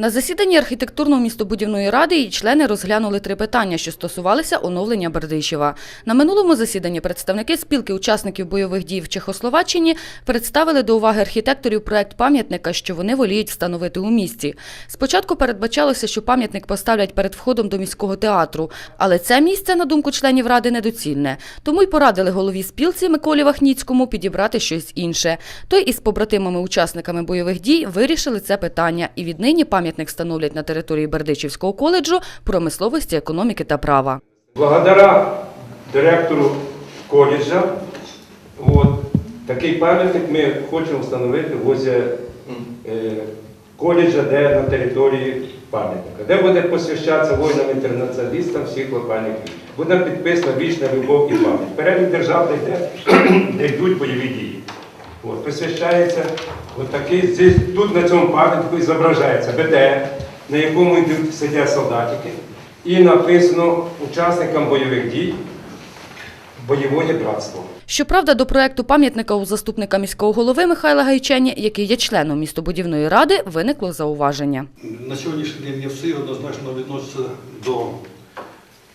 На засіданні архітектурно-містобудівної ради її члени розглянули три питання, що стосувалися оновлення Бердичева. На минулому засіданні представники спілки учасників бойових дій в Чехословаччині представили до уваги архітекторів проект пам'ятника, що вони воліють встановити у місті. Спочатку передбачалося, що пам'ятник поставлять перед входом до міського театру, але це місце, на думку членів ради, недоцільне. Тому й порадили голові спілці Миколі Вахніцькому підібрати щось інше. Той із побратимами-учасниками бойових дій вирішили це питання, і віднині пам'ятник встановлять на території Бердичівського коледжу промисловості, економіки та права. Благодаря директору коледжа, от, такий пам'ятник ми хочемо встановити возле е, коледжа, де на території пам'ятника, де буде посвящатися воїнам-інтернаціоналістам всіх локальних військ. Буде підписана вічна любов і пам'ять. Перелік держав, де, де йдуть бойові дії. От, посвящається от такий, здесь, тут на цьому пам'ятнику зображається БТР, на якому йдуть, сидять солдатики, і написано учасникам бойових дій бойове братство. Щоправда, до проекту пам'ятника у заступника міського голови Михайла Гайчені, який є членом містобудівної ради, виникло зауваження. На сьогоднішній день не всі однозначно відносяться до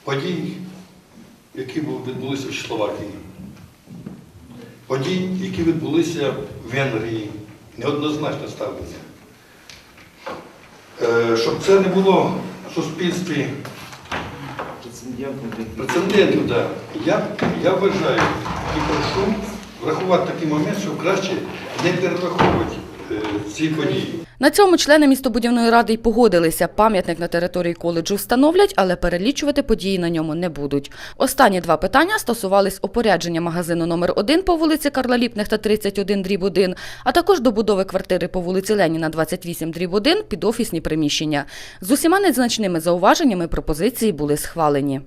подій, які відбулися в Словакії. Подій, які відбулися в Венгрії. Неоднозначне ставлення. Е, Щоб це не було в суспільстві прецедентів, да. я, я вважаю і прошу врахувати такий момент, що краще не перераховувати ці події. На цьому члени містобудівної ради й погодилися. Пам'ятник на території коледжу встановлять, але перелічувати події на ньому не будуть. Останні два питання стосувались опорядження магазину номер 1 по вулиці Карла Ліпнехта 31 дріб 1, а також добудови квартири по вулиці Леніна 28 дріб 1 під офісні приміщення. З усіма незначними зауваженнями пропозиції були схвалені.